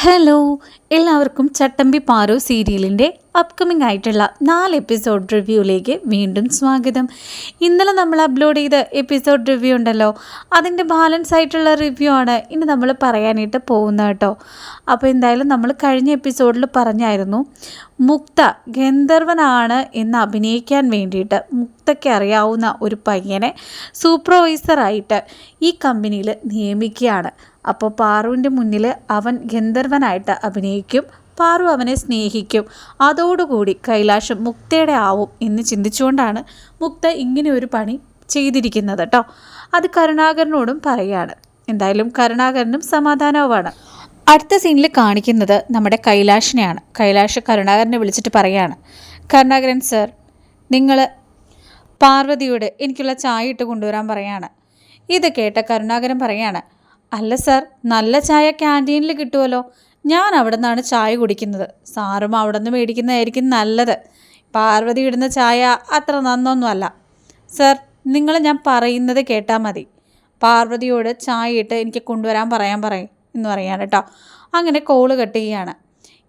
Hello എല്ലാവർക്കും ചട്ടമ്പി പാറു സീരിയലിന്റെ upcoming ആയിട്ടുള്ള നാല് എപ്പിസോഡ് റിവ്യൂയിലേക്ക് വീണ്ടും സ്വാഗതം. ഇന്നലെ നമ്മൾ അപ്ലോഡ് ചെയ്ത എപ്പിസോഡ് റിവ്യൂ ഉണ്ടല്ലോ അതിന്റെ ബാലൻസ് ആയിട്ടുള്ള റിവ്യൂ ആണ് ഇനി നമ്മൾ പറയാനായിട്ട് പോകുന്നത് കേട്ടോ. അപ്പോൾ എന്തായാലും നമ്മൾ കഴിഞ്ഞ എപ്പിസോഡിൽ പറഞ്ഞായിരുന്നു മുക്ത ഗന്ധർവനാണ് എന്ന് അഭിനയിക്കാൻ വേണ്ടിയിട്ട് മുക്തയ്ക്ക് അറിയാവുന്ന ഒരു പയ്യനെ സൂപ്പർവൈസറായിട്ട് ഈ കമ്പനിയിൽ നിയമിക്കുകയാണ്. അപ്പോൾ പാറുവിന്റെ മുന്നിൽ അവൻ ഗന്ധർവനായിട്ട് അഭിനയിക്കും പാറു അവനെ സ്നേഹിക്കും. അതോടുകൂടി കൈലാഷം മുക്തയുടെ ആവും എന്ന് ചിന്തിച്ചുകൊണ്ടാണ് മുക്ത ഇങ്ങനെ ഒരു പണി ചെയ്തിരിക്കുന്നത് കേട്ടോ അത് കരുണാകരനോടും പറയുകയാണ് എന്തായാലും കരുണാകരനും സമാധാനവുമാണ്. അടുത്ത സീനിൽ കാണിക്കുന്നത് നമ്മുടെ കൈലാഷിനെയാണ്. കൈലാഷ് കരുണാകരനെ വിളിച്ചിട്ട് പറയാണ്. കരുണാകരൻ സർ നിങ്ങൾ പാർവതിയോട് എനിക്കുള്ള ചായ ഇട്ട് കൊണ്ടുവരാൻ പറയാണ്. ഇത് കേട്ട കരുണാകരൻ പറയാണ് അല്ല സർ നല്ല ചായ ക്യാന്റീനിൽ കിട്ടുമല്ലോ ഞാൻ അവിടെ നിന്നാണ് ചായ കുടിക്കുന്നത്. സാറും അവിടെ നിന്ന് മേടിക്കുന്നതായിരിക്കും നല്ലത്. പാർവതി ഇടുന്ന ചായ അത്ര നന്നൊന്നുമല്ല. സർ നിങ്ങൾ ഞാൻ പറയുന്നത് കേട്ടാൽ മതി. പാർവതിയോട് ചായ ഇട്ട് എനിക്ക് കൊണ്ടുവരാൻ പറയാൻ പറയും എന്ന് പറയാണ് കേട്ടോ. അങ്ങനെ കോൾ കട്ട്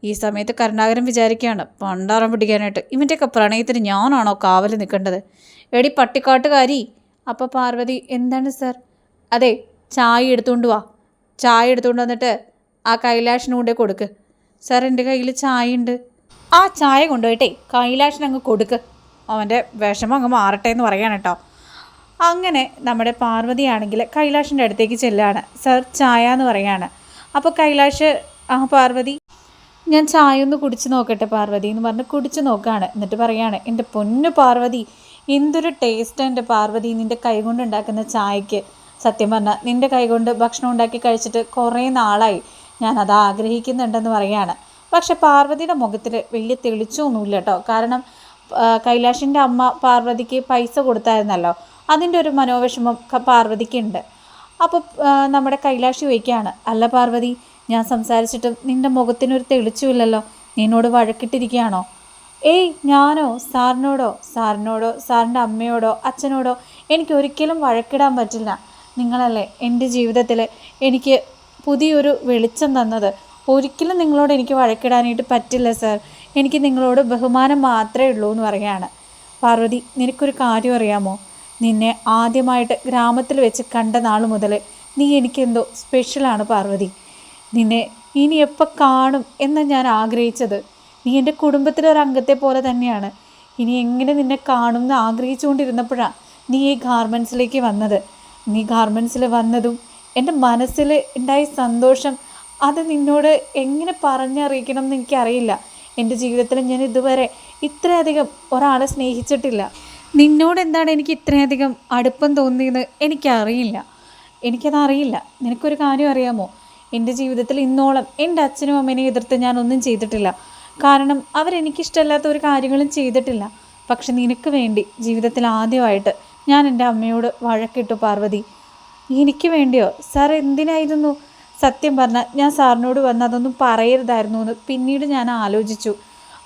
ഈ സമയത്ത് കരുണാകരൻ വിചാരിക്കുകയാണ് പണ്ടാറം പിടിക്കാനായിട്ട് ഇവന്റെയൊക്കെ പ്രണയത്തിന് ഞാനാണോ കാവൽ നിൽക്കേണ്ടത്? എടി പട്ടിക്കാട്ടുകാരി. അപ്പോൾ പാർവതി എന്താണ് സർ? അതെ ചായ എടുത്തുകൊണ്ട് വാ. ചായ എടുത്തുകൊണ്ട് വന്നിട്ട് ആ കൈലാഷിനും കൂടെ കൊടുക്ക്. സാർ എന്റെ കയ്യിൽ ചായ ഉണ്ട് ആ ചായ കൊണ്ടുപോയിട്ടേ കൈലാഷിന് അങ്ങ് കൊടുക്ക്. അവന്റെ വിഷമം അങ്ങ് മാറട്ടെ എന്ന് പറയാണ് കേട്ടോ. അങ്ങനെ നമ്മുടെ പാർവതിയാണെങ്കിൽ കൈലാഷിന്റെ അടുത്തേക്ക് ചെല്ലാണ്. സർ ചായ എന്ന് പറയാണ്. അപ്പോൾ കൈലാഷ് ആ പാർവതി ഞാൻ ചായ ഒന്ന് കുടിച്ച് നോക്കട്ടെ പാർവതി എന്ന് പറഞ്ഞ് കുടിച്ച് നോക്കുകയാണ് എന്നിട്ട് പറയാണ് എന്റെ പൊന്നു പാർവതി എന്തൊരു ടേസ്റ്റ് എന്റെ പാർവതി നിന്റെ കൈകൊണ്ട് ഉണ്ടാക്കുന്ന ചായക്ക് സത്യം പറഞ്ഞാൽ നിന്റെ കൈകൊണ്ട് ഭക്ഷണം ഉണ്ടാക്കി കഴിച്ചിട്ട് കുറേ നാളായി. ഞാൻ അത് ആഗ്രഹിക്കുന്നുണ്ടെന്ന് പറയാണ് പക്ഷെ പാർവതിയുടെ മുഖത്തിൽ വലിയ തെളിച്ചൊന്നുമില്ല കേട്ടോ. കാരണം കൈലാഷിന്റെ അമ്മ പാർവതിക്ക് പൈസ കൊടുത്തായിരുന്നല്ലോ. അതിന്റെ ഒരു മനോവിഷമം പാർവതിക്കുണ്ട്. അപ്പോൾ നമ്മുടെ കൈലാഷി ചോദിക്കുകയാണ് അല്ല പാർവതി ഞാൻ സംസാരിച്ചിട്ടും നിന്റെ മുഖത്തിനൊരു തെളിച്ചുമില്ലല്ലോ. നിന്നോട് വഴക്കിട്ടിരിക്കുകയാണോ? ഏയ് ഞാനോ സാറിനോടോ സാറിനോടോ സാറിന്റെ അമ്മയോടോ അച്ഛനോടോ എനിക്ക് ഒരിക്കലും വഴക്കിടാൻ പറ്റില്ല. നിങ്ങളല്ലേ എന്റെ ജീവിതത്തിൽ എനിക്ക് പുതിയൊരു വെളിച്ചം തന്നത്. ഒരിക്കലും നിങ്ങളോട് എനിക്ക് വഴക്കിടാനായിട്ട് പറ്റില്ല സർ. എനിക്ക് നിങ്ങളോട് ബഹുമാനം മാത്രമേ ഉള്ളൂ എന്ന് പറയാണ് പാർവതി നിനക്കൊരു കാര്യം അറിയാമോ? നിന്നെ ആദ്യമായിട്ട് ഗ്രാമത്തിൽ വെച്ച് കണ്ട നാൾ മുതൽ നീ എനിക്കെന്തോ സ്പെഷ്യലാണ് പാർവതി. നിന്നെ ഇനി എപ്പോൾ കാണും എന്ന് ഞാൻ ആഗ്രഹിച്ചത്. നീ എന്റെ കുടുംബത്തിലെ അംഗത്തെ പോലെ തന്നെയാണ്. ഇനി എങ്ങനെ നിന്നെ കാണും എന്ന് ആഗ്രഹിച്ചുകൊണ്ടിരുന്നപ്പോഴാണ് നീ ഈ ഗാർമെൻസിലേക്ക് വന്നത്. നീ ഗാർമെൻസിൽ വന്നതും എന്റെ മനസ്സിൽ ഉണ്ടായ സന്തോഷം അത് നിന്നോട് എങ്ങനെ പറഞ്ഞറിയിക്കണം എന്ന് എനിക്കറിയില്ല. എന്റെ ജീവിതത്തിൽ ഞാൻ ഇതുവരെ ഇത്രയധികം ഒരാളെ സ്നേഹിച്ചിട്ടില്ല. നിന്നോട് എന്താണ് എനിക്ക് ഇത്രയധികം അടുപ്പം തോന്നിയത് എനിക്കറിയില്ല. എനിക്കതറിയില്ല. നിനക്കൊരു കാര്യം അറിയാമോ? എന്റെ ജീവിതത്തിൽ ഇന്നോളം എന്റെ അച്ഛനും അമ്മേനെ എതിർത്ത് ഞാനൊന്നും ചെയ്തിട്ടില്ല. കാരണം അവരെനിക്കിഷ്ടമല്ലാത്ത ഒരു കാര്യങ്ങളും ചെയ്തിട്ടില്ല. പക്ഷെ നിനക്ക് വേണ്ടി ജീവിതത്തിൽ ആദ്യമായിട്ട് ഞാൻ എന്റെ അമ്മയോട് വഴക്കിട്ടു പാർവതി. എനിക്ക് വേണ്ടിയോ? സാർ എന്തിനായിരുന്നു? സത്യം പറഞ്ഞാൽ ഞാൻ സാറിനോട് വന്ന് അതൊന്നും പറയരുതായിരുന്നു എന്ന് പിന്നീട് ഞാൻ ആലോചിച്ചു.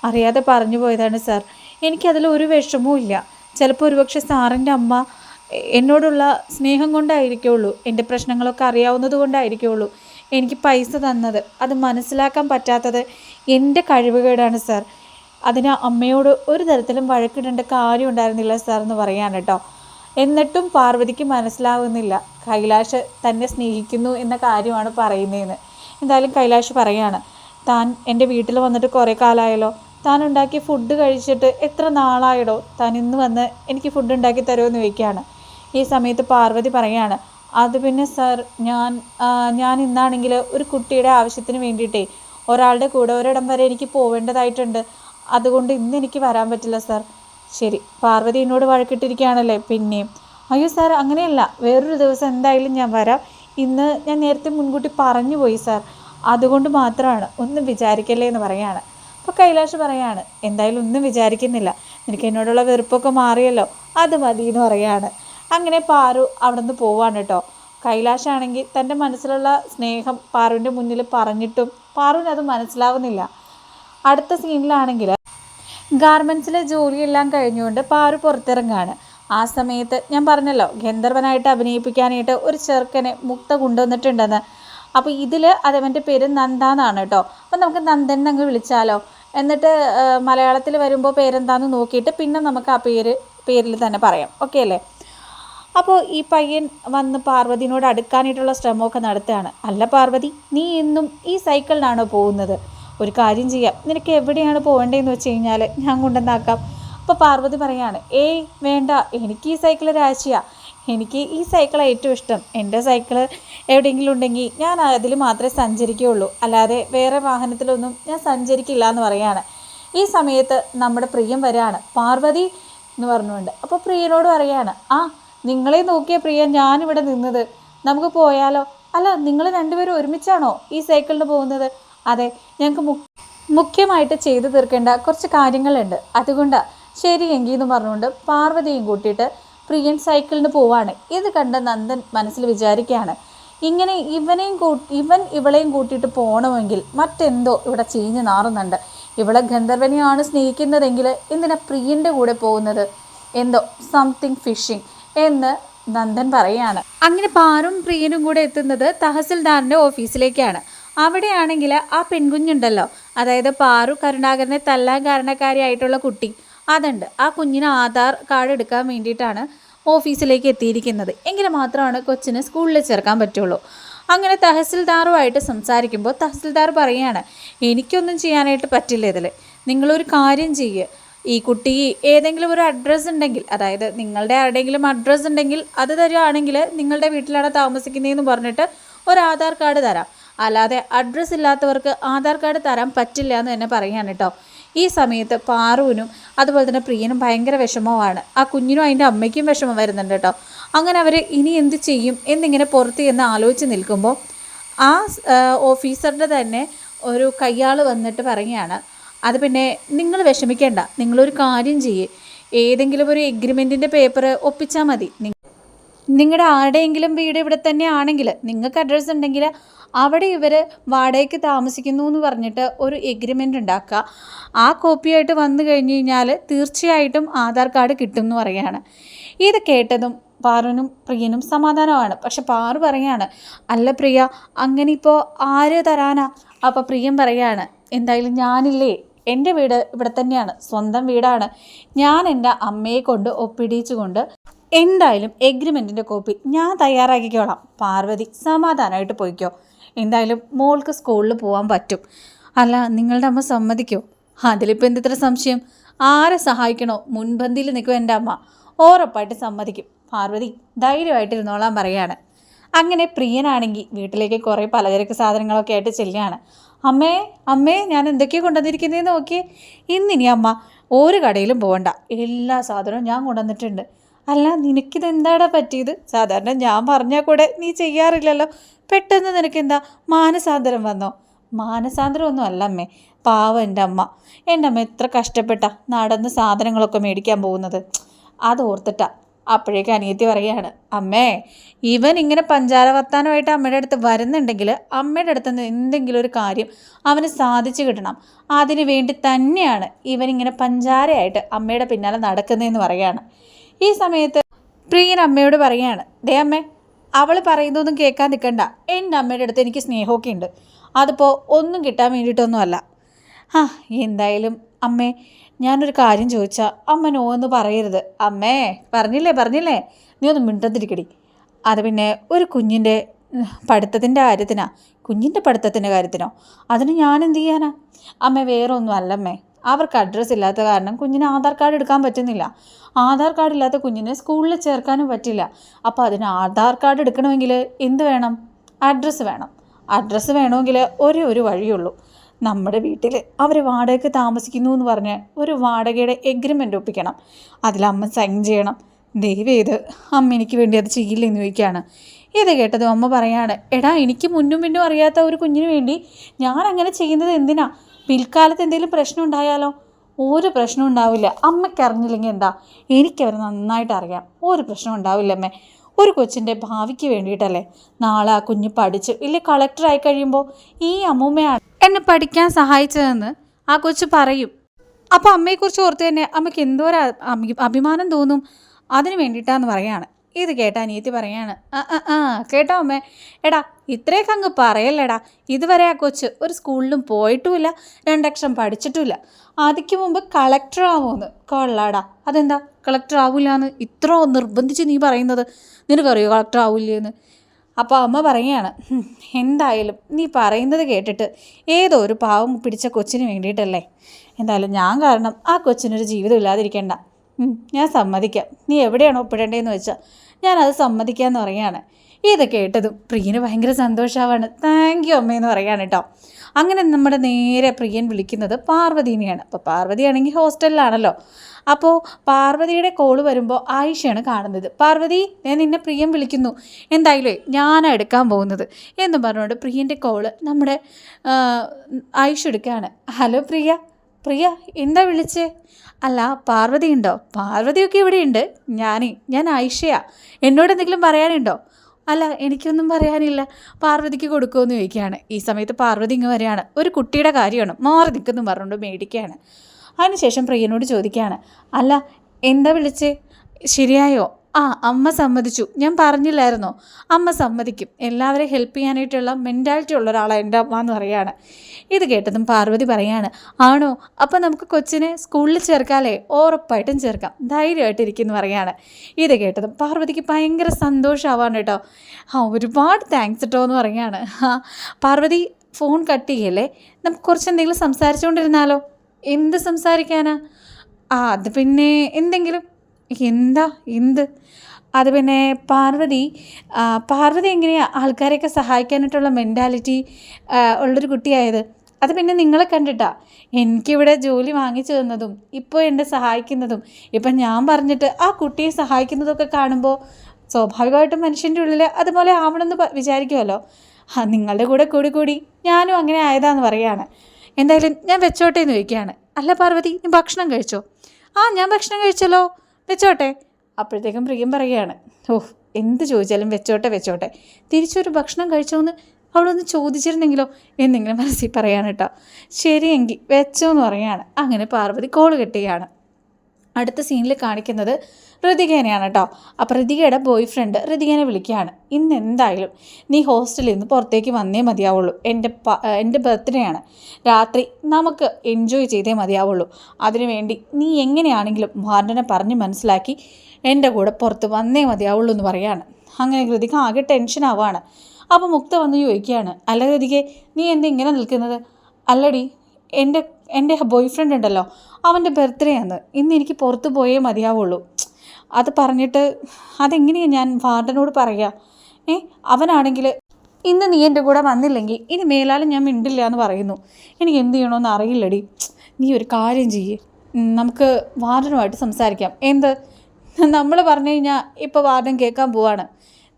അറിയാതെ പറഞ്ഞു പോയതാണ് സാർ. എനിക്കതിൽ ഒരു വിഷമവും ഇല്ല. ചിലപ്പോൾ ഒരുപക്ഷെ സാറിന്റെ അമ്മ എന്നോടുള്ള സ്നേഹം കൊണ്ടായിരിക്കുള്ളൂ. എന്റെ പ്രശ്നങ്ങളൊക്കെ അറിയാവുന്നത് കൊണ്ടായിരിക്കുള്ളൂ എനിക്ക് പൈസ തന്നത്. അത് മനസ്സിലാക്കാൻ പറ്റാത്തത് എന്റെ കഴിവുകേടാണ് സാർ. അതിന് അമ്മയോട് ഒരു തരത്തിലും വഴക്കിടേണ്ട കാര്യം ഉണ്ടായിരുന്നില്ല സാർ എന്ന് പറയാൻ കേട്ടോ. എന്നിട്ടും പാർവതിക്ക് മനസ്സിലാവുന്നില്ല. കൈലാഷ് തന്നെ സ്നേഹിക്കുന്നു എന്ന കാര്യമാണ് പറയുന്നതെന്ന്. എന്തായാലും കൈലാഷ് പറയാണ് താൻ എന്റെ വീട്ടിൽ വന്നിട്ട് കുറേ കാലമായല്ലോ താൻ ഉണ്ടാക്കിയ ഫുഡ് കഴിച്ചിട്ട് എത്ര നാളായടോ? താൻ ഇന്ന് വന്ന് എനിക്ക് ഫുഡ് ഉണ്ടാക്കി തരുമെന്ന് ചോദിക്കുകയാണ്. ഈ സമയത്ത് പാർവതി പറയാണ് അത് പിന്നെ സർ ഞാൻ ഞാൻ ഇന്നാണെങ്കിൽ ഒരു കുട്ടിയുടെ ആവശ്യത്തിന് വേണ്ടിയിട്ടേ ഒരാളുടെ കൂടെ ഒരിടം വരെ എനിക്ക് പോവേണ്ടതായിട്ടുണ്ട്. അതുകൊണ്ട് ഇന്ന് എനിക്ക് വരാൻ പറ്റില്ല സാർ ശരി. പാർവതി എന്നോട് വഴക്കിട്ടിരിക്കുകയാണല്ലേ? പിന്നെയും അയ്യോ സാർ അങ്ങനെയല്ല. വേറൊരു ദിവസം എന്തായാലും ഞാൻ വരാം. ഇന്ന് ഞാൻ നേരത്തെ മുൻകൂട്ടി പറഞ്ഞു പോയി സാർ. അതുകൊണ്ട് മാത്രമാണ്. ഒന്നും വിചാരിക്കല്ലേ എന്ന് പറയാണ്. അപ്പോൾ കൈലാഷ് പറയാണ് എന്തായാലും ഒന്നും വിചാരിക്കുന്നില്ല. നിനക്ക് എന്നോടുള്ള വെറുപ്പൊക്കെ മാറിയല്ലോ. അത് മതി എന്ന് പറയാണ്. അങ്ങനെ പാറു അവിടെ നിന്ന് പോവാണ് കേട്ടോ. കൈലാഷാണെങ്കിൽ തന്റെ മനസ്സിലുള്ള സ്നേഹം പാറുവിന്റെ മുന്നിൽ പറഞ്ഞിട്ടും പാറുവിന് അത് മനസ്സിലാവുന്നില്ല. അടുത്ത സീനിലാണെങ്കിൽ ഗാർമെന്റ്സിലെ ജോലിയെല്ലാം കഴിഞ്ഞുകൊണ്ട് പാറു പുറത്തിറങ്ങാണ്. ആ സമയത്ത് ഞാൻ പറഞ്ഞല്ലോ ഗന്ധർവനായിട്ട് അഭിനയിപ്പിക്കാനായിട്ട് ഒരു ചെറുക്കനെ മുക്ത കൊണ്ടുവന്നിട്ടുണ്ടെന്ന്. അപ്പോൾ ഇതിൽ അതവന്റെ പേര് നന്ദ എന്നാണ് കേട്ടോ. അപ്പോൾ നമുക്ക് നന്ദൻ എന്നങ്ങ് വിളിച്ചാലോ? എന്നിട്ട് മലയാളത്തിൽ വരുമ്പോൾ പേരെന്താണെന്ന് നോക്കിയിട്ട് പിന്നെ നമുക്ക് ആ പേര് പേരിൽ തന്നെ പറയാം. ഓക്കെ അല്ലേ? അപ്പോൾ ഈ പയ്യൻ വന്ന് പാർവതിനോട് അടുക്കാനായിട്ടുള്ള ശ്രമമൊക്കെ നടത്തുകയാണ്. അല്ല പാർവതി നീ ഇന്നും ഈ സൈക്കിളിനാണോ പോകുന്നത്? ഒരു കാര്യം ചെയ്യാം. നിനക്ക് എവിടെയാണ് പോകേണ്ടതെന്ന് വെച്ച് കഴിഞ്ഞാൽ ഞാൻ കൊണ്ടുവന്നാക്കാം. അപ്പോൾ പാർവതി പറയാണ് ഏയ് വേണ്ട. എനിക്ക് ഈ സൈക്കിൾ രാശിയാണ് എനിക്ക് ഈ സൈക്കിളാണ് ഏറ്റവും ഇഷ്ടം. എന്റെ സൈക്കിൾ എവിടെയെങ്കിലും ഉണ്ടെങ്കിൽ ഞാൻ അതിൽ മാത്രമേ സഞ്ചരിക്കുകയുള്ളൂ. അല്ലാതെ വേറെ വാഹനത്തിലൊന്നും ഞാൻ സഞ്ചരിക്കില്ല എന്ന് പറയാണ്. ഈ സമയത്ത് നമ്മുടെ പ്രിയം വരാണ് പാർവതി എന്ന് പറഞ്ഞുകൊണ്ട്. അപ്പോൾ പ്രിയനോട് പറയാണ് ആ നിങ്ങളെ നോക്കിയ പ്രിയ ഞാനിവിടെ നിന്നത്. നമുക്ക് പോയാലോ? അല്ല നിങ്ങൾ രണ്ടുപേരും ഒരുമിച്ചാണോ ഈ സൈക്കിളിന് പോകുന്നത്? അതെ ഞങ്ങൾക്ക് മുഖ്യമായിട്ട് ചെയ്തു തീർക്കേണ്ട കുറച്ച് കാര്യങ്ങളുണ്ട്. അതുകൊണ്ട് ശരി എങ്കിൽ എന്ന് പറഞ്ഞുകൊണ്ട് പാർവതിയും കൂട്ടിയിട്ട് പ്രിയൻ സൈക്കിളിന് പോവാണ്. ഇത് കണ്ട നന്ദൻ മനസ്സിൽ വിചാരിക്കുകയാണ്. ഇങ്ങനെ ഇവനെയും ഇവൻ ഇവളെയും കൂട്ടിയിട്ട് പോകണമെങ്കിൽ മറ്റെന്തോ ഇവിടെ ചീഞ്ഞ് നാറുന്നുണ്ട്. ഇവളെ ഗന്ധർവനെയാണ് സ്നേഹിക്കുന്നതെങ്കിൽ എന്തിനാ പ്രിയന്റെ കൂടെ പോകുന്നത്? എന്തോ സംതിങ് ഫിഷിങ് എന്ന് നന്ദൻ പറയാണ്. അങ്ങനെ പാറും പ്രിയനും കൂടെ എത്തുന്നത് തഹസിൽദാറിന്റെ ഓഫീസിലേക്കാണ് അവിടെയാണെങ്കിൽ ആ പെൺകുഞ്ഞുണ്ടല്ലോ. അതായത് പാറു കരുണാകരനെ തല്ലാൻ കാരണക്കാരിയായിട്ടുള്ള കുട്ടി. അതുണ്ട്. ആ കുഞ്ഞിന് ആധാർ കാർഡ് എടുക്കാൻ വേണ്ടിയിട്ടാണ് ഓഫീസിലേക്ക് എത്തിയിരിക്കുന്നത്. എങ്കിൽ മാത്രമാണ് കൊച്ചിനെ സ്കൂളിൽ ചേർക്കാൻ പറ്റുള്ളൂ. അങ്ങനെ തഹസിൽദാറുമായിട്ട് സംസാരിക്കുമ്പോൾ തഹസിൽദാർ പറയുകയാണ് എനിക്കൊന്നും ചെയ്യാനായിട്ട് പറ്റില്ല ഇതിൽ നിങ്ങളൊരു കാര്യം ചെയ്യുക ഈ കുട്ടി ഏതെങ്കിലും ഒരു അഡ്രസ്സ് ഉണ്ടെങ്കിൽ അതായത് നിങ്ങളുടെ ആരുടെങ്കിലും അഡ്രസ്സ് ഉണ്ടെങ്കിൽ അത് തരുവാണെങ്കിൽ നിങ്ങളുടെ വീട്ടിലാണ് താമസിക്കുന്നതെന്ന് പറഞ്ഞിട്ട് ഒരു ആധാർ കാർഡ് തരാം. അല്ലാതെ അഡ്രസ്സ് ഇല്ലാത്തവർക്ക് ആധാർ കാർഡ് തരാൻ പറ്റില്ല എന്ന് തന്നെ പറയുകയാണ് കേട്ടോ. ഈ സമയത്ത് പാറുവിനും അതുപോലെ തന്നെ പ്രിയനും ഭയങ്കര വിഷമമാണ് ആ കുഞ്ഞിനും അതിന്റെ അമ്മയ്ക്കും വിഷമം വരുന്നുണ്ട് കേട്ടോ. അങ്ങനെ അവർ ഇനി എന്ത് ചെയ്യും എന്നിങ്ങനെ പുറത്ത് എന്ന് ആലോചിച്ച് നിൽക്കുമ്പോൾ ആ ഓഫീസറുടെ തന്നെ ഒരു കയ്യാൾ വന്നിട്ട് പറയുകയാണ്. അത് പിന്നെ നിങ്ങൾ വിഷമിക്കേണ്ട നിങ്ങളൊരു കാര്യം ചെയ്യേ. ഏതെങ്കിലും ഒരു എഗ്രിമെന്റിന്റെ പേപ്പർ ഒപ്പിച്ചാൽ മതി. നിങ്ങളുടെ ആരുടെയെങ്കിലും വീട് ഇവിടെ തന്നെ ആണെങ്കിൽ നിങ്ങൾക്ക് അഡ്രസ്സ് ഉണ്ടെങ്കിൽ അവിടെ ഇവർ വാടകയ്ക്ക് താമസിക്കുന്നു എന്ന് പറഞ്ഞിട്ട് ഒരു എഗ്രിമെന്റ് ഉണ്ടാക്കുക. ആ കോപ്പിയായിട്ട് വന്നു കഴിഞ്ഞ് കഴിഞ്ഞാൽ തീർച്ചയായിട്ടും ആധാർ കാർഡ് കിട്ടും എന്ന് പറയുകയാണ്. ഇത് കേട്ടതും പാറുനും പ്രിയനും സമാധാനമാണ്. പക്ഷെ പാറു പറയാണ് അല്ല പ്രിയ അങ്ങനെ ഇപ്പോൾ ആര് തരാനാ? അപ്പോൾ പ്രിയം പറയാണ് എന്തായാലും ഞാനില്ലേ എന്റെ വീട് ഇവിടെ തന്നെയാണ് സ്വന്തം വീടാണ്. ഞാൻ എന്റെ അമ്മയെ കൊണ്ട് ഒപ്പിടിച്ചുകൊണ്ട് എന്തായാലും എഗ്രിമെന്റിന്റെ കോപ്പി ഞാൻ തയ്യാറാക്കിക്കോളാം. പാർവതി സമാധാനമായിട്ട് പോയിക്കോ. എന്തായാലും മോൾക്ക് സ്കൂളിൽ പോകാൻ പറ്റും. അല്ല നിങ്ങളുടെ അമ്മ സമ്മതിക്കോ? അതിലിപ്പോൾ എന്തിത്ര സംശയം? ആരെ സഹായിക്കണോ? മുൻപന്തിയിൽ നിൽക്കും എന്റെ അമ്മ? ഉറപ്പായിട്ട് സമ്മതിക്കും. പാർവതി ധൈര്യമായിട്ട് ഇരുന്നോളാൻ പറയാണ്. അങ്ങനെ പ്രിയനാണെങ്കിൽ വീട്ടിലേക്ക് കുറേ പലചരക്ക് സാധനങ്ങളൊക്കെ ആയിട്ട് ചെല്ലുകയാണ്. അമ്മേ അമ്മേ ഞാൻ എന്തൊക്കെയാണ് കൊണ്ടുവന്നിരിക്കുന്നതെന്ന് നോക്കി ഇന്നിനി അമ്മ ഒരു കടയിലും പോകണ്ട എല്ലാ സാധനവും ഞാൻ കൊണ്ടുവന്നിട്ടുണ്ട്. അല്ല നിനക്കിത് എന്താടാ പറ്റിയത്? സാധാരണ ഞാൻ പറഞ്ഞാൽ കൂടെ നീ ചെയ്യാറില്ലല്ലോ. പെട്ടെന്ന് നിനക്കെന്താ? മാനസാന്തരം വന്നോ? മാനസാന്തരം ഒന്നും അല്ല അമ്മേ. പാവം എന്റെ അമ്മ. എന്റെ അമ്മ എത്ര കഷ്ടപ്പെട്ട നടന്ന് സാധനങ്ങളൊക്കെ മേടിക്കാൻ പോകുന്നത്. അത് ഓർത്തിട്ടാ അപ്പോഴേക്ക് അനിയത്തി പറയാണ് അമ്മേ ഇവൻ ഇങ്ങനെ പഞ്ചാര വർത്താനമായിട്ട് അമ്മയുടെ അടുത്ത് വരുന്നുണ്ടെങ്കിൽ അമ്മയുടെ അടുത്ത് നിന്ന് എന്തെങ്കിലും ഒരു കാര്യം അവന് സാധിച്ചു കിട്ടണം. അതിനു വേണ്ടി തന്നെയാണ് ഇവൻ ഇങ്ങനെ പഞ്ചാരയായിട്ട് അമ്മയുടെ പിന്നാലെ നടക്കുന്നതെന്ന് പറയാണ് ഈ സമയത്ത് പ്രിയൻ അമ്മയോട് പറയുകയാണ് ദേ അമ്മേ അവൾ പറയുന്നതൊന്നും കേൾക്കാൻ നിൽക്കണ്ട എന്റെ അമ്മയുടെ അടുത്ത് എനിക്ക് സ്നേഹമൊക്കെ ഉണ്ട്. അതിപ്പോൾ ഒന്നും കിട്ടാൻ വേണ്ടിയിട്ടൊന്നുമല്ല. ആ എന്തായാലും അമ്മേ ഞാനൊരു കാര്യം ചോദിച്ചാൽ അമ്മ നോ എന്ന് പറയരുത്. അമ്മേ പറഞ്ഞില്ലേ പറഞ്ഞില്ലേ? നീ ഒന്ന് മിണ്ടത്തിരിക്കടി. അത് പിന്നെ ഒരു കുഞ്ഞിന്റെ പഠിത്തത്തിന്റെ കാര്യത്തിനാ? കുഞ്ഞിന്റെ പഠിത്തത്തിന്റെ കാര്യത്തിനോ? അതിന് ഞാൻ എന്ത് ചെയ്യാനാ? അമ്മ വേറെ ഒന്നും അല്ലമ്മേ അവർക്ക് അഡ്രസ്സ് ഇല്ലാത്ത കാരണം കുഞ്ഞിന് ആധാർ കാർഡ് എടുക്കാൻ പറ്റുന്നില്ല. ആധാർ കാർഡ് ഇല്ലാത്ത കുഞ്ഞിനെ സ്കൂളിൽ ചേർക്കാനും പറ്റില്ല. അപ്പോൾ അതിന് ആധാർ കാർഡ് എടുക്കണമെങ്കിൽ എന്ത് വേണം? അഡ്രസ്സ് വേണം. അഡ്രസ്സ് വേണമെങ്കിൽ ഒരേ ഒരു വഴിയുള്ളൂ. നമ്മുടെ വീട്ടിൽ അവർ വാടകയ്ക്ക് താമസിക്കുന്നു എന്ന് പറഞ്ഞ് ഒരു വാടകയുടെ എഗ്രിമെന്റ് ഒപ്പിക്കണം. അതിൽ അമ്മ സൈൻ ചെയ്യണം. ദൈവം ഇത് അമ്മ എനിക്ക് വേണ്ടി അത് ചെയ്യില്ലെന്ന് ചോദിക്കുകയാണ്. ഇത് കേട്ടതും അമ്മ പറയാണ് എടാ എനിക്ക് മുന്നും പിന്നും അറിയാത്ത ഒരു കുഞ്ഞിന് വേണ്ടി ഞാൻ അങ്ങനെ ചെയ്യുന്നത് എന്തിനാ? പിൽക്കാലത്ത് എന്തെങ്കിലും പ്രശ്നം ഉണ്ടായാലോ? ഒരു പ്രശ്നം ഉണ്ടാവില്ല. അമ്മയ്ക്ക് അറിഞ്ഞില്ലെങ്കിൽ എന്താ? എനിക്കവർ നന്നായിട്ട് അറിയാം. ഒരു പ്രശ്നം ഉണ്ടാവില്ല അമ്മേ. ഒരു കൊച്ചിന്റെ ഭാവിക്ക് വേണ്ടിയിട്ടല്ലേ നാളെ ആ കുഞ്ഞ് പഠിച്ച് ഇല്ലേ കളക്ടറായി കഴിയുമ്പോൾ ഈ അമ്മൂമ്മയാണ് എന്നെ പഠിക്കാൻ സഹായിച്ചതെന്ന് ആ കൊച്ച് പറയും. അപ്പോൾ അമ്മയെക്കുറിച്ച് ഓർത്ത് തന്നെ അമ്മയ്ക്ക് എന്തോരം അഭി- അഭിമാനം തോന്നും. അതിന് വേണ്ടിയിട്ടാന്ന് പറയാണ്. ഇത് കേട്ട അനിയത്തി പറയാണ് ആ ആ ആ കേട്ടോ അമ്മേ. എടാ ഇത്രയൊക്കെ അങ്ങ് പറയല്ലേടാ. ഇതുവരെ ആ കൊച്ച് ഒരു സ്കൂളിലും പോയിട്ടുമില്ല രണ്ടക്ഷരം പഠിച്ചിട്ടുമില്ല. അതിക്ക് മുമ്പ് കളക്ടർ ആവുമെന്ന്. കൊള്ളാടാ. അതെന്താ? കളക്ടർ ആവില്ല എന്ന് ഇത്ര നിർബന്ധിച്ച് നീ പറയുന്നത്. നിനക്കറിയോ കളക്ടർ ആവില്ലെന്ന്? അപ്പോൾ അമ്മ പറയുകയാണ് എന്തായാലും നീ പറയുന്നത് കേട്ടിട്ട് ഏതോ ഒരു പാവം പിടിച്ച കൊച്ചിന് വേണ്ടിയിട്ടല്ലേ. എന്തായാലും ഞാൻ കാരണം ആ കൊച്ചിനൊരു ജീവിതം ഇല്ലാതിരിക്കേണ്ട. ഞാൻ സമ്മതിക്കാം. നീ എവിടെയാണോ ഒപ്പിടേണ്ടതെന്ന് വെച്ചാൽ ഞാനത് സമ്മതിക്കാമെന്ന് പറയുകയാണ്. ഇത് കേട്ടതും പ്രിയന് ഭയങ്കര സന്തോഷമാണ് താങ്ക് യു അമ്മയെന്ന് പറയാണ് കേട്ടോ. അങ്ങനെ നമ്മുടെ നേരെ പ്രിയൻ വിളിക്കുന്നത് പാർവതീനെയാണ്. അപ്പോൾ പാർവതിയാണെങ്കിൽ ഹോസ്റ്റലിലാണല്ലോ അപ്പോൾ പാർവതിയുടെ കോൾ വരുമ്പോൾ ആയിഷയാണ് കാണുന്നത്. പാർവതി ഞാൻ നിന്നെ പ്രിയം വിളിക്കുന്നു. എന്തായാലും ഞാനാണ് എടുക്കാൻ പോകുന്നത്. എന്ന് പറഞ്ഞുകൊണ്ട് പ്രിയന്റെ കോൾ നമ്മുടെ ആയിഷ എടുക്കുകയാണ്. ഹലോ പ്രിയ. പ്രിയ എന്താ വിളിച്ച്? അല്ല പാർവതി ഉണ്ടോ? പാർവതിയൊക്കെ ഇവിടെയുണ്ട്. ഞാനേ ഞാൻ ആയിഷയാ. എന്നോട് എന്തെങ്കിലും പറയാനുണ്ടോ? അല്ല എനിക്കൊന്നും പറയാനില്ല. പാർവതിക്ക് കൊടുക്കുമെന്ന് ചോദിക്കുകയാണ്. ഈ സമയത്ത് പാർവതി ഇങ്ങ് വരികയാണ്. ഒരു കുട്ടിയുടെ കാര്യമാണ്. മാറി നിൽക്കുന്നു പറഞ്ഞുകൊണ്ട് മേടിക്കുകയാണ്. അതിനുശേഷം പ്രിയനോട് ചോദിക്കുകയാണ്. അല്ല എന്താ വിളിച്ച്? ശരിയായോ? ആ അമ്മ സമ്മതിച്ചു. ഞാൻ പറഞ്ഞില്ലായിരുന്നോ? അമ്മ സമ്മതിക്കും. എല്ലാവരെയും ഹെൽപ്പ് ചെയ്യാനായിട്ടുള്ള മെന്റാലിറ്റി ഉള്ള ഒരാളാണ് എന്റെ അമ്മ എന്ന് പറയാണ് ഇത് കേട്ടതും പാർവതി പറയാണ് ആണോ? അപ്പം നമുക്ക് കൊച്ചിനെ സ്കൂളിൽ ചേർക്കാലേ ഉറപ്പായിട്ടും ചേർക്കാം. ധൈര്യമായിട്ടിരിക്കുന്നു പറയാണ്. ഇത് കേട്ടതും പാർവതിക്ക് ഭയങ്കര സന്തോഷമാവാണ് കേട്ടോ. ആ ഒരുപാട് താങ്ക്സ് കേട്ടോ എന്ന് പറയാണ്. പാർവതി ഫോൺ കട്ട് ചെയ്യല്ലേ? നമുക്ക് കുറച്ച് എന്തെങ്കിലും സംസാരിച്ചുകൊണ്ടിരുന്നാലോ എന്ത് സംസാരിക്കാനാ? ആ അത് പിന്നെ എന്തെങ്കിലും എന്താ? എന്ത്? അത് പിന്നെ പാർവതി പാർവതി എങ്ങനെയാണ് ആൾക്കാരെയൊക്കെ സഹായിക്കാനായിട്ടുള്ള മെന്റാലിറ്റി ഉള്ളൊരു കുട്ടിയായത്? അത് പിന്നെ നിങ്ങളെ കണ്ടിട്ടാ. എനിക്കിവിടെ ജോലി വാങ്ങിച്ചു തന്നതും ഇപ്പോൾ എന്നെ സഹായിക്കുന്നതും ഇപ്പം ഞാൻ പറഞ്ഞിട്ട് ആ കുട്ടിയെ സഹായിക്കുന്നതൊക്കെ കാണുമ്പോൾ സ്വാഭാവികമായിട്ടും മനുഷ്യന്റെ ഉള്ളിൽ അതുപോലെ ആവണമെന്ന് വിചാരിക്കുമല്ലോ ആ നിങ്ങളുടെ കൂടെ കൂടി കൂടി ഞാനും അങ്ങനെ ആയതാന്ന് പറയാണ്. എന്തായാലും ഞാൻ വെച്ചോട്ടേന്ന് ചോദിക്കുകയാണ്. അല്ല പാർവതി നീ ഭക്ഷണം കഴിച്ചോ? ആ ഞാൻ ഭക്ഷണം കഴിച്ചല്ലോ. വെച്ചോട്ടെ. അപ്പോഴത്തേക്കും പ്രിയം പറയുകയാണ് ഓ എന്ത് ചോദിച്ചാലും വെച്ചോട്ടെ വെച്ചോട്ടെ. തിരിച്ചൊരു ഭക്ഷണം കഴിച്ചോന്ന് അവളൊന്ന് ചോദിച്ചിരുന്നെങ്കിലോ? എന്നിങ്ങനെ മനസ്സിൽ പറയാണ് കേട്ടോ. ശരിയെങ്കിൽ വെച്ചോ എന്ന് പറയാണ് അങ്ങനെ പാർവതി കോൾ കെട്ടുകയാണ്. അടുത്ത സീനിൽ കാണിക്കുന്നത് ഋതികേനെയാണ് കേട്ടോ അപ്പോൾ ഋതികയുടെ ബോയ് ഫ്രണ്ട് ഋതികേനെ വിളിക്കുകയാണ്. ഇന്ന് എന്തായാലും നീ ഹോസ്റ്റലിൽ നിന്ന് പുറത്തേക്ക് വന്നേ മതിയാവുള്ളൂ. എന്റെ എന്റെ ബർത്ത്ഡേ ആണ്. രാത്രി നമുക്ക് എൻജോയ് ചെയ്തേ മതിയാവുള്ളൂ. അതിനുവേണ്ടി നീ എങ്ങനെയാണെങ്കിലും വാർഡനെ പറഞ്ഞ് മനസ്സിലാക്കി എന്റെ കൂടെ പുറത്ത് വന്നേ മതിയാവുള്ളൂ എന്ന് പറയാണ്. അങ്ങനെ ഋതിക ആകെ ടെൻഷൻ ആവുകയാണ് അപ്പോൾ മുക്ത വന്ന് ചോദിക്കുകയാണ് അല്ല ഋതികെ നീ എന്താ ഇങ്ങനെ നിൽക്കുന്നത്? അല്ലടി എന്റെ എന്റെ ബോയ് ഫ്രണ്ട് ഉണ്ടല്ലോ അവന്റെ ബർത്ത്ഡേ ആണ്. ഇന്ന് എനിക്ക് പുറത്ത് പോയേ മതിയാവുള്ളൂ. അത് പറഞ്ഞിട്ട് അതെങ്ങനെയാണ് ഞാൻ വാർഡനോട് പറയുക ഏ അവനാണെങ്കിൽ ഇന്ന് നീ എന്റെ കൂടെ വന്നില്ലെങ്കിൽ ഇനി മേലാലും ഞാൻ മിണ്ടില്ല എന്ന് പറയുന്നു. എനിക്ക് എന്ത് ചെയ്യണമെന്ന് അറിയില്ലടി. നീ ഒരു കാര്യം ചെയ്യേ. നമുക്ക് വാർഡനുമായിട്ട് സംസാരിക്കാം. എന്ത്? നമ്മൾ പറഞ്ഞു കഴിഞ്ഞാൽ ഇപ്പോൾ വാർഡൻ കേൾക്കാൻ പോവാണ്.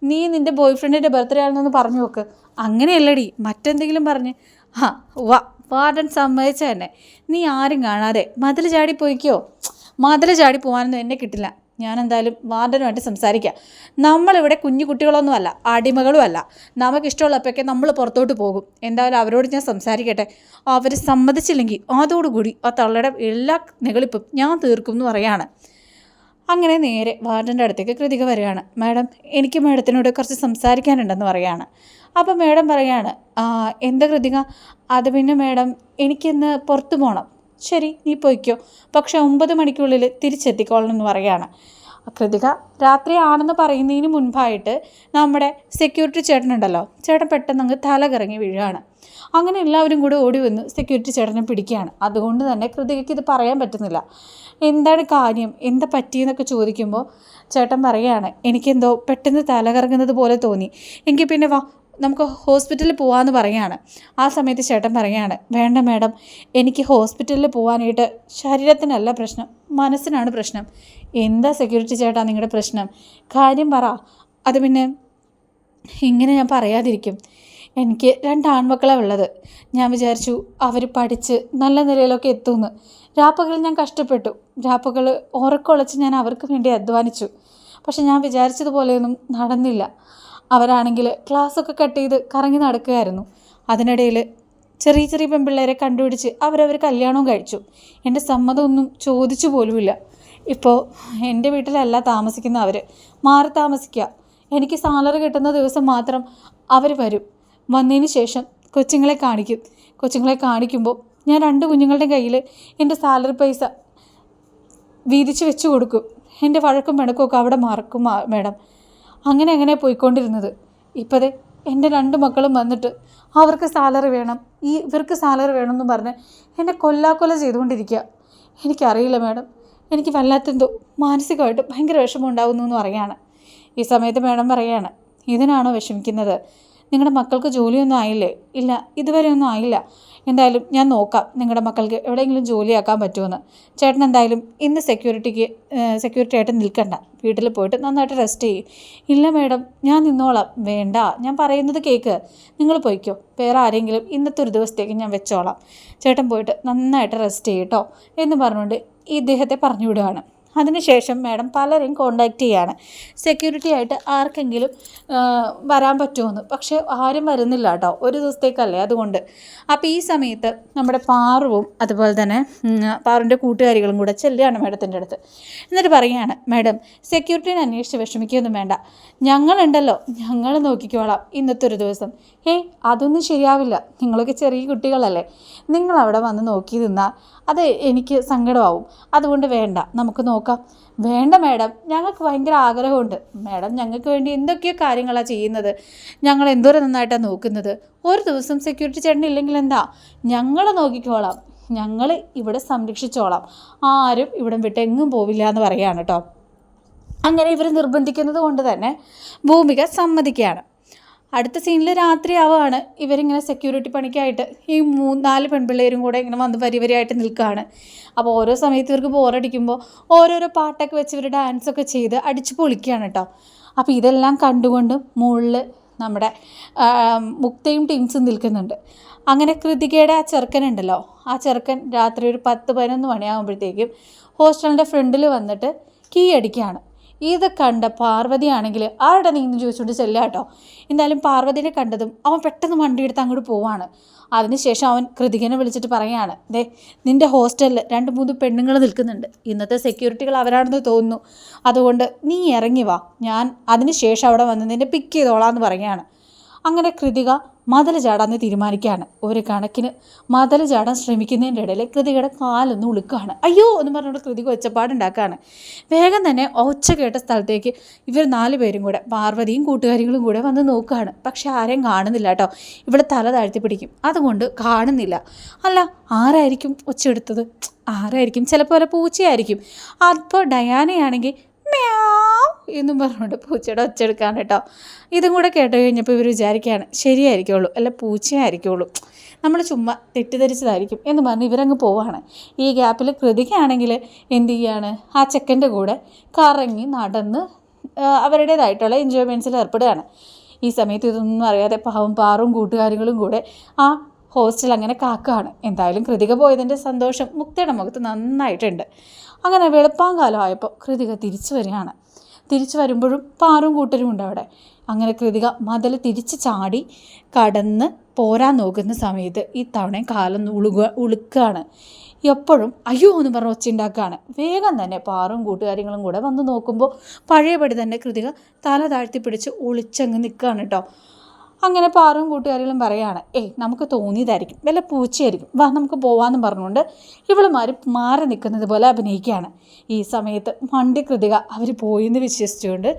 നീ നിന്റെ ബോയ് ഫ്രണ്ടിന്റെ ബർത്ത്ഡേ ആണെന്നൊന്ന് പറഞ്ഞു നോക്ക്. അങ്ങനെയല്ലടി. മറ്റെന്തെങ്കിലും പറഞ്ഞ്. ആ വാ. വാർഡൻ സമ്മതിച്ച തന്നെ. നീ ആരും കാണാതെ മതിൽ ചാടി പോയിക്കോ? മതിൽ ചാടി പോകാനൊന്നും എന്നെ കിട്ടില്ല. ഞാൻ എന്തായാലും വാർഡനുമായിട്ട് സംസാരിക്കാം. നമ്മളിവിടെ കുഞ്ഞു കുട്ടികളൊന്നുമല്ല അടിമകളുമല്ല. നമുക്കിഷ്ടമുള്ളപ്പോഴൊക്കെ നമ്മൾ പുറത്തോട്ട് പോകും. എന്തായാലും അവരോട് ഞാൻ സംസാരിക്കട്ടെ. അവർ സമ്മതിച്ചില്ലെങ്കിൽ അതോടുകൂടി ആ തള്ളയുടെ എല്ലാ നികളിപ്പും ഞാൻ തീർക്കും എന്ന് പറയാണ്. അങ്ങനെ നേരെ വാർഡന്റെ അടുത്തേക്ക് കൃതിക വരികയാണ്. മാഡം എനിക്ക് മാഡത്തിനോട് കുറച്ച് സംസാരിക്കാനുണ്ടെന്ന് പറയാണ്. അപ്പോൾ മേഡം പറയാണ് എന്ത് എന്താ കൃതിക? അത് പിന്നെ മേഡം എനിക്കിന്ന് പുറത്ത് പോകണം ശരി നീ പോയിക്കോ. പക്ഷേ ഒമ്പത് മണിക്കുള്ളിൽ തിരിച്ചെത്തിക്കോളണം എന്ന് പറയാണ് കൃതിക രാത്രി ആണെന്ന് പറയുന്നതിന് മുൻപായിട്ട് നമ്മുടെ സെക്യൂരിറ്റി ചേട്ടനുണ്ടല്ലോ ചേട്ടൻ പെട്ടെന്ന് അങ്ങ് തല കറങ്ങി വീഴുകയാണ്. അങ്ങനെ എല്ലാവരും കൂടി ഓടി വന്ന് സെക്യൂരിറ്റി ചേട്ടനെ പിടിക്കുകയാണ്. അതുകൊണ്ട് തന്നെ കൃതികയ്ക്ക് ഇത് പറയാൻ പറ്റുന്നില്ല. എന്താണ് കാര്യം? എന്താ പറ്റിയെന്നൊക്കെ ചോദിക്കുമ്പോൾ ചേട്ടൻ പറയുകയാണ് എനിക്കെന്തോ പെട്ടെന്ന് തല കറങ്ങുന്നത് പോലെ തോന്നി. എങ്കിൽ പിന്നെ വാ നമുക്ക് ഹോസ്പിറ്റലിൽ പോകാമെന്ന് പറയാണ് ആ സമയത്ത് ചേട്ടൻ പറയാണ് വേണ്ട മാഡം എനിക്ക് ഹോസ്പിറ്റലിൽ പോകാനായിട്ട് ശരീരത്തിനല്ല പ്രശ്നം മനസ്സിനാണ് പ്രശ്നം. എന്താ സെക്യൂരിറ്റി ചേട്ടാ നിങ്ങളുടെ പ്രശ്നം? കാര്യം പറ അത് പിന്നെ ഇങ്ങനെ ഞാൻ പറയാതിരിക്കും. എനിക്ക് രണ്ട് ആൺമക്കളാണ് ഉള്ളത്. ഞാൻ വിചാരിച്ചു അവർ പഠിച്ച് നല്ല നിലയിലൊക്കെ എത്തുമെന്ന് രാപ്പകൾ ഞാൻ കഷ്ടപ്പെട്ടു. രാപ്പകൾ ഉറക്കൊളച്ച് ഞാൻ അവർക്ക് വേണ്ടി അധ്വാനിച്ചു. പക്ഷെ ഞാൻ വിചാരിച്ചതുപോലെയൊന്നും നടന്നില്ല. അവരാണെങ്കിൽ ക്ലാസ്സൊക്കെ കട്ട് ചെയ്ത് കറങ്ങി നടക്കുകയായിരുന്നു. അതിനിടയിൽ ചെറിയ ചെറിയ പെൺപിള്ളേരെ കണ്ടുപിടിച്ച് അവരവർ കല്യാണവും കഴിച്ചു. എന്റെ സമ്മതമൊന്നും ചോദിച്ചു പോലുമില്ല. ഇപ്പോൾ എന്റെ വീട്ടിലല്ല താമസിക്കുന്ന അവർ. മാറി താമസിക്കുക. എനിക്ക് സാലറി കിട്ടുന്ന ദിവസം മാത്രം അവർ വരും. വന്നതിന് ശേഷം കൊച്ചുങ്ങളെ കാണിക്കും. കൊച്ചുങ്ങളെ കാണിക്കുമ്പോൾ ഞാൻ രണ്ട് കുഞ്ഞുങ്ങളുടെ കയ്യിൽ എന്റെ സാലറി പൈസ വീതിച്ച് വെച്ച് കൊടുക്കും. എന്റെ വഴക്കും പിണക്കും ഒക്കെ അവിടെ മറക്കും മേഡം. അങ്ങനെ അങ്ങനെ പോയിക്കൊണ്ടിരുന്നത്. ഇപ്പോഴേ എന്റെ രണ്ട് മക്കളും വന്നിട്ട് അവർക്ക് സാലറി വേണം ഈ ഇവർക്ക് സാലറി വേണമെന്ന് പറഞ്ഞ് എന്നെ കൊല്ലാക്കൊല ചെയ്തുകൊണ്ടിരിക്കുക എനിക്കറിയില്ല മാഡം. എനിക്ക് വല്ലാത്തെന്തോ മാനസികമായിട്ട് ഭയങ്കര വിഷമം ഉണ്ടാകുന്നു എന്ന് പറയാണ് ഈ സമയത്ത് മാഡം പറയാണ് ഇതിനാണോ വിഷമിക്കുന്നത്? നിങ്ങളുടെ മക്കൾക്ക് ജോലിയൊന്നും ആയില്ലേ? ഇല്ല ഇതുവരെ ഒന്നും ആയില്ല. എന്തായാലും ഞാൻ നോക്കാം നിങ്ങളുടെ മക്കൾക്ക് എവിടെയെങ്കിലും ജോലിയാക്കാൻ പറ്റുമെന്ന് ചേട്ടൻ എന്തായാലും ഇന്ന് സെക്യൂരിറ്റിക്ക് സെക്യൂരിറ്റി ആയിട്ട് നിൽക്കണ്ട. വീട്ടിൽ പോയിട്ട് നന്നായിട്ട് റെസ്റ്റ് ചെയ്യും. ഇല്ല മേഡം ഞാൻ നിന്നോളാം. വേണ്ട. ഞാൻ പറയുന്നത് കേൾക്ക് നിങ്ങൾ പോയിക്കോ. വേറെ ആരെങ്കിലും ഇന്നത്തെ ഒരു ദിവസത്തേക്ക് ഞാൻ വെച്ചോളാം. ചേട്ടൻ പോയിട്ട് നന്നായിട്ട് റെസ്റ്റ് ചെയ്യട്ടോ എന്ന് പറഞ്ഞുകൊണ്ട് ഇദ്ദേഹത്തെ പറഞ്ഞു വിടുകയാണ് അതിനുശേഷം മാഡം പലരെയും കോണ്ടാക്ട് ചെയ്യാണ്. സെക്യൂരിറ്റി ആയിട്ട് ആർക്കെങ്കിലും വരാൻ പറ്റുമെന്ന്. പക്ഷേ ആരും വരുന്നില്ല കേട്ടോ. ഒരു ദിവസത്തേക്കല്ലേ അതുകൊണ്ട്. അപ്പോൾ ഈ സമയത്ത് നമ്മുടെ പാറുവും അതുപോലെ തന്നെ പാറുവിന്റെ കൂട്ടുകാരികളും കൂടെ ചെല്ലുകയാണ് മാഡത്തിന്റെ അടുത്ത്. എന്നിട്ട് പറയുകയാണ് മാഡം സെക്യൂരിറ്റീനെ അന്വേഷിച്ച് വിഷമിക്കുകയൊന്നും വേണ്ട. ഞങ്ങളുണ്ടല്ലോ. ഞങ്ങൾ നോക്കിക്കോളാം ഇന്നത്തെ ഒരു ദിവസം. ഏയ് അതൊന്നും ശരിയാവില്ല. നിങ്ങളൊക്കെ ചെറിയ കുട്ടികളല്ലേ. നിങ്ങൾ അവിടെ വന്ന് നോക്കി നിന്നാൽ അത് എനിക്ക് സങ്കടമാവും. അതുകൊണ്ട് വേണ്ട നമുക്ക് നോക്കാം. വേണ്ട മാഡം ഞങ്ങൾക്ക് ഭയങ്കര ആഗ്രഹമുണ്ട്. മാഡം ഞങ്ങൾക്ക് വേണ്ടി എന്തൊക്കെയോ കാര്യങ്ങളാണ് ചെയ്യുന്നത്. ഞങ്ങൾ എന്തോരം നന്നായിട്ടാണ് നോക്കുന്നത്. ഒരു ദിവസം സെക്യൂരിറ്റി ചേട്ടൻ ഇല്ലെങ്കിൽ എന്താ? ഞങ്ങൾ നോക്കിക്കോളാം. ഞങ്ങൾ ഇവിടെ സംരക്ഷിച്ചോളാം. ആരും ഇവിടെ വിട്ട് എങ്ങും പോവില്ല എന്ന് പറയുകയാണ് കേട്ടോ. അങ്ങനെ ഇവർ നിർബന്ധിക്കുന്നത് കൊണ്ട് തന്നെ ഭൂമിക സമ്മതിക്കുകയാണ്. അടുത്ത സീനിൽ രാത്രി ആവുകയാണ് ഇവരിങ്ങനെ സെക്യൂരിറ്റി പണിക്കായിട്ട് ഈ മൂന്ന് നാല് പെൺപിള്ളേരും കൂടെ ഇങ്ങനെ വന്ന് വരി വരിയായിട്ട് നിൽക്കുകയാണ് അപ്പോൾ ഓരോ സമയത്ത് ഇവർക്ക് ബോറടിക്കുമ്പോൾ ഓരോരോ പാട്ടൊക്കെ വെച്ച് ഇവർ ഡാൻസൊക്കെ ചെയ്ത് അടിച്ച് പൊളിക്കുകയാണ് കേട്ടോ അപ്പോൾ ഇതെല്ലാം കണ്ടുകൊണ്ട് മുകളിൽ നമ്മുടെ മുക്തയും ടീംസും നിൽക്കുന്നുണ്ട്. അങ്ങനെ കൃതികയുടെ ആ ചെറുക്കനുണ്ടല്ലോ ആ ചെറുക്കൻ രാത്രി ഒരു പത്ത് പതിനൊന്ന് മണിയാകുമ്പോഴത്തേക്കും ഹോസ്റ്റലിന്റെ ഫ്രണ്ടിൽ വന്നിട്ട് കീ അടിക്കുകയാണ് ഇത് കണ്ട പാർവതിയാണെങ്കിൽ ആരുടെ നീ എന്ന് ചോദിച്ചുകൊണ്ട് ചെല്ലുക കേട്ടോ. എന്തായാലും പാർവതിനെ കണ്ടതും അവൻ പെട്ടെന്ന് വണ്ടി എടുത്ത് അങ്ങോട്ട് പോവാണ്. അതിനുശേഷം അവൻ കൃതികനെ വിളിച്ചിട്ട് പറയാണ് ദേ നിന്റെ ഹോസ്റ്റലിൽ രണ്ട് മൂന്ന് പെണ്ണുങ്ങൾ നിൽക്കുന്നുണ്ട്. ഇന്നത്തെ സെക്യൂരിറ്റികൾ അവരാണെന്ന് തോന്നുന്നു. അതുകൊണ്ട് നീ ഇറങ്ങി വാ. ഞാൻ അതിനുശേഷം അവിടെ വന്ന് നിന്നെ പിക്ക് ചെയ്തോളാം എന്ന് പറയുകയാണ്. അങ്ങനെ കൃതിക മതൽ ചാടാന്ന് തീരുമാനിക്കുകയാണ്. ഒരു കണക്കിന് മതൽ ചാടാൻ ശ്രമിക്കുന്നതിന്റെ ഇടയിൽ കൃതികയുടെ കാലൊന്ന് ഉളുക്കുകയാണ്. അയ്യോ എന്ന് പറഞ്ഞുകൊണ്ട് കൃതിക ഒച്ചപ്പാടുണ്ടാക്കുകയാണ്. വേഗം തന്നെ ഒച്ച കേട്ട സ്ഥലത്തേക്ക് ഇവർ നാല് പേരും കൂടെ പാർവതിയും കൂട്ടുകാരികളും കൂടെ വന്ന് നോക്കുകയാണ്. പക്ഷെ ആരെയും കാണുന്നില്ല കേട്ടോ. ഇവിടെ തല താഴ്ത്തി പിടിക്കും. അതുകൊണ്ട് കാണുന്നില്ല. അല്ല ആരായിരിക്കും ഒച്ച എടുത്തത് ആരായിരിക്കും? ചിലപ്പോൾ പൂച്ചയായിരിക്കും. അപ്പോൾ ഡയാനയാണെങ്കിൽ എന്നും പറഞ്ഞുകൊണ്ട് പൂച്ചയുടെ ഒച്ചെടുക്കാൻ കേട്ടോ. ഇതും കൂടെ കേട്ട് കഴിഞ്ഞപ്പോൾ ഇവർ വിചാരിക്കുകയാണ് ശരിയായിരിക്കുള്ളൂ അല്ല പൂച്ചയായിരിക്കുള്ളൂ. നമ്മൾ ചുമ്മാ തെറ്റിദ്ധരിച്ചതായിരിക്കും എന്ന് പറഞ്ഞ് ഇവരങ്ങ് പോവാണ്. ഈ ഗ്യാപ്പിൽ കൃതിക്കാണെങ്കിൽ എന്ത് ചെയ്യാണ്? ആ ചെക്കന്റെ കൂടെ കറങ്ങി നടന്ന് അവരുടേതായിട്ടുള്ള എൻജോയ്മെന്റ്സിൽ ഏർപ്പെടുകയാണ്. ഈ സമയത്ത് ഇതൊന്നും അറിയാതെ പാവം പാറും കൂട്ടുകാരികളും കൂടെ ആ ഹോസ്റ്റൽ അങ്ങനെ കാക്കുകയാണ്. എന്തായാലും കൃതിക പോയതിന്റെ സന്തോഷം മുക്തയുടെ മുഖത്ത് നന്നായിട്ടുണ്ട്. അങ്ങനെ വെളുപ്പാങ്കാലം ആയപ്പോൾ കൃതിക തിരിച്ചു വരികയാണ്. തിരിച്ചു വരുമ്പോഴും പാറും കൂട്ടരും ഉണ്ട് അവിടെ. അങ്ങനെ കൃതിക മതിൽ തിരിച്ച് ചാടി കടന്ന് പോരാൻ നോക്കുന്ന സമയത്ത് ഈ തവണയും കാലം ഉളുക ഉളുക്കുകയാണ് എപ്പോഴും അയ്യോ എന്ന് പറഞ്ഞ് ഒച്ചുണ്ടാക്കുകയാണ് വേഗം തന്നെ പാറും കൂട്ടുകാര്യങ്ങളും കൂടെ വന്ന് നോക്കുമ്പോൾ പഴയപടി തന്നെ കൃതിക തല താഴ്ത്തി പിടിച്ച് ഒളിച്ചങ്ങ് നിൽക്കുകയാണ് കേട്ടോ. അങ്ങനെ പാറും കൂട്ടുകാരികളും പറയുകയാണ് ഏയ് നമുക്ക് തോന്നിയതായിരിക്കും. വല്ല പൂച്ചയായിരിക്കും. വാ നമുക്ക് പോവാമെന്ന് പറഞ്ഞുകൊണ്ട് ഇവളുമാർ മാറി നിൽക്കുന്നത് പോലെ അഭിനയിക്കുകയാണ്. ഈ സമയത്ത് മണ്ടി കൃതിക അവർ പോയെന്ന് വിശ്വസിച്ചുകൊണ്ട്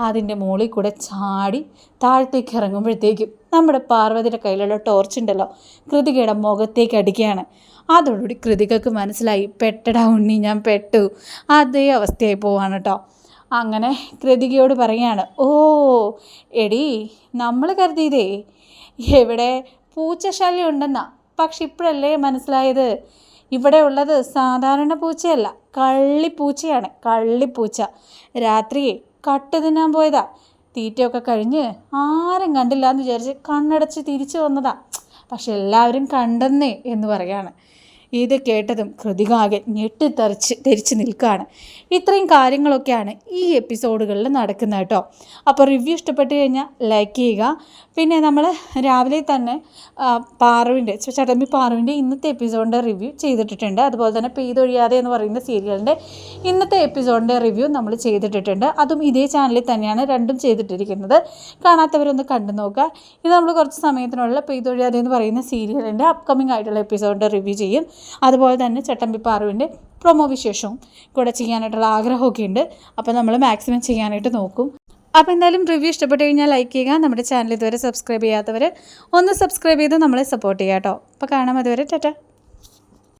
അതിന്റെ മുകളിൽ കൂടെ ചാടി താഴത്തേക്ക് ഇറങ്ങുമ്പോഴത്തേക്കും നമ്മുടെ പാർവതിയുടെ കയ്യിലുള്ള ടോർച്ച് ഉണ്ടല്ലോ കൃതികയുടെ മുഖത്തേക്ക് അടിക്കുകയാണ്. അതോടുകൂടി കൃതികക്ക് മനസ്സിലായി പെട്ടടാ ഉണ്ണി ഞാൻ പെട്ടു. അതേ അവസ്ഥയായി പോവാണ് കേട്ടോ അങ്ങനെ കൃതികയോട് പറയാണ് ഓ എടി നമ്മൾ കരുതിയതേ എവിടെ പൂച്ചശല്യം ഉണ്ടെന്നാ. പക്ഷെ ഇപ്പോഴല്ലേ മനസ്സിലായത്? ഇവിടെ ഉള്ളത് സാധാരണ പൂച്ചയല്ല കള്ളിപ്പൂച്ചയാണ് കള്ളിപ്പൂച്ച. രാത്രി കട്ട് തിന്നാൻ പോയതാ. തീറ്റയൊക്കെ കഴിഞ്ഞ് ആരും കണ്ടില്ല എന്ന് വിചാരിച്ച് കണ്ണടച്ച് തിരിച്ചു വന്നതാ. പക്ഷെ എല്ലാവരും കണ്ടെന്നേ എന്ന് പറയാണ്. ഇത് കേട്ടതും കൃതികാകെ ഞെട്ടിത്തെറിച്ച് തിരിച്ച് നിൽക്കുകയാണ് ഇത്രയും കാര്യങ്ങളൊക്കെയാണ് ഈ എപ്പിസോഡുകളിൽ നടക്കുന്നത് കേട്ടോ. അപ്പോൾ റിവ്യൂ ഇഷ്ടപ്പെട്ട് കഴിഞ്ഞാൽ ലൈക്ക് ചെയ്യുക. പിന്നെ നമ്മൾ രാവിലെ തന്നെ പാറുവിന്റെ ചടമ്പി പാറുവിന്റെ ഇന്നത്തെ എപ്പിസോഡിന്റെ റിവ്യൂ ചെയ്തിട്ടിട്ടുണ്ട്. അതുപോലെ തന്നെ പെയ്തൊഴിയാതെ എന്ന് പറയുന്ന സീരിയലിന്റെ ഇന്നത്തെ എപ്പിസോഡിന്റെ റിവ്യൂ നമ്മൾ ചെയ്തിട്ടിട്ടുണ്ട്. അതും ഇതേ ചാനലിൽ തന്നെയാണ് രണ്ടും ചെയ്തിട്ടിരിക്കുന്നത്. കാണാത്തവരൊന്ന് കണ്ടു നോക്കുക. ഇത് നമ്മൾ കുറച്ച് സമയത്തിനുള്ള പെയ്തൊഴിയാതെ എന്ന് പറയുന്ന സീരിയലിന്റെ അപ്കമിംഗ് ആയിട്ടുള്ള എപ്പിസോഡിന്റെ റിവ്യൂ ചെയ്യും. അതുപോലെ തന്നെ ചട്ടമ്പി പാറുവിന്റെ പ്രൊമോ വിശേഷവും കൂടെ ചെയ്യാനായിട്ടുള്ള ആഗ്രഹമൊക്കെ ഉണ്ട്. അപ്പോൾ നമ്മൾ മാക്സിമം ചെയ്യാനായിട്ട് നോക്കും. അപ്പോൾ എന്തായാലും റിവ്യൂ ഇഷ്ടപ്പെട്ട് കഴിഞ്ഞാൽ ലൈക്ക് ചെയ്യുക. നമ്മുടെ ചാനൽ ഇതുവരെ സബ്സ്ക്രൈബ് ചെയ്യാത്തവർ ഒന്ന് സബ്സ്ക്രൈബ് ചെയ്ത് നമ്മളെ സപ്പോർട്ട് ചെയ്യാം കേട്ടോ. അപ്പോൾ കാണാം അതുവരെ. ടാറ്റ.